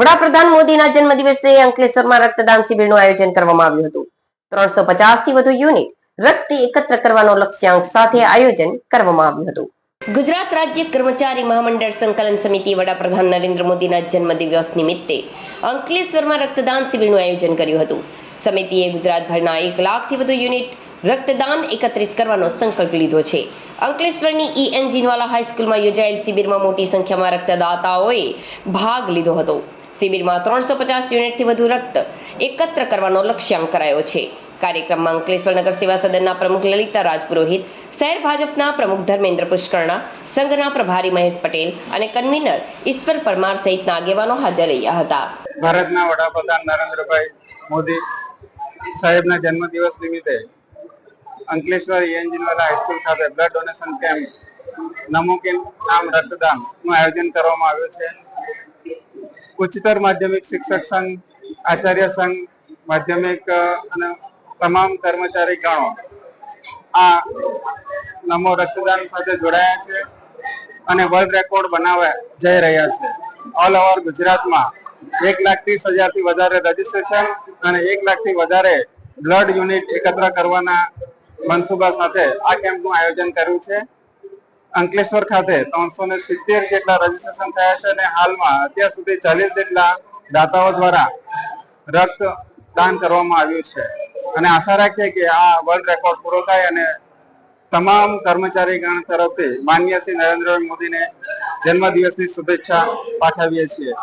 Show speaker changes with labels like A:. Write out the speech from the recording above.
A: વડાપ્રધાન મોદીના જન્મદિવસે અંકલેશ્વરમાં રક્તદાન શિબિરનું આયોજન કરવામાં આવ્યું હતું. ત્રણસો થી વધુ યુનિટ રક્ત એકત્ર કરવાનો લક્ષ્યાંક સાથે આયોજન કરવામાં આવ્યું હતું. ગુજરાત રાજ્ય કર્મચારી મહામંડળ સંકલન સમિતિ વડાપ્રધાન નરેન્દ્ર મોદીના જન્મદિવસ નિમિત્તે અંકલેશ્વરમાં રક્તદાન શિબિરનું આયોજન કર્યું હતું. સમિતિએ ગુજરાતભરના એક લાખથી વધુ યુનિટ રક્તદાન એકત્રિત કરવાનો સંકલ્પ લીધો છે. અંકલેશ્વરની ઈ એન્જિનવાલા હાઈસ્કૂલમાં યોજાયેલ શિબિરમાં મોટી સંખ્યામાં રક્તદાતાઓએ ભાગ લીધો હતો. શિબિરમાં ત્રણસો પચાસ યુનિટથી વધુ રક્ત એકત્ર કરવાનો લક્ષ્યાંક કરાયો છે. કાર્યક્રમમાં અંકલેશ્વર નગર સેવા સદનના પ્રમુખ લલિતા રાજપુરોહિત, શહેર ભાજપના પ્રમુખ ધર્મેન્દ્ર પુષ્કરણા, સંઘના પ્રભારી મહેશ પટેલ અને કન્વીનર ઈશ્વર પરમાર સહિતના આગેવાનો હાજર રહ્યા હતા.
B: ભારતના વડાપ્રધાન નરેન્દ્રભાઈ મોદી સાહેબના જન્મદિવસ નિમિત્તે અંકલેશ્વર એન્જિનવાલા હાઈસ્કૂલ ખાતે blood donation camp Namo camp, નામ રક્તદાનનું આયોજન કરવામાં આવ્યું છે. ઉચ્ચતર માધ્યમિક શિક્ષક સંઘ, આચાર્ય સંઘ, માધ્યમિક અને તમામ કર્મચારી ગણો. આ નમો રક્તદાન સાથે જોડાયા છે અને વર્લ્ડ રેકોર્ડ બનાવવા જઈ રહ્યા છે. ઓલ ઓવર ગુજરાતમાં એક લાખ ત્રીસ હજારથી વધારે રજીસ્ટ્રેશન અને એક લાખથી વધારે બ્લડ યુનિટ એકત્ર કરવાના મનસુબા સાથે આ કેમ્પનું આયોજન કર્યું છે. અંકલેશ્વર ખાતે ત્રણસો ને સિત્તેર જેટલા રજીસ્ટ્રેશન થયા છે અને હાલમાં અત્યાર સુધી ચાલીસ જેટલા દાતાઓ દ્વારા રક્ત દાન કરવામાં આવ્યું છે. અને આશા રાખીએ કે આ વર્લ્ડ રેકોર્ડ પૂરો થાય અને તમામ કર્મચારી ગણ તરફથી માન્ય શ્રી નરેન્દ્રભાઈ મોદીને જન્મદિવસની શુભેચ્છા પાઠવીએ છીએ.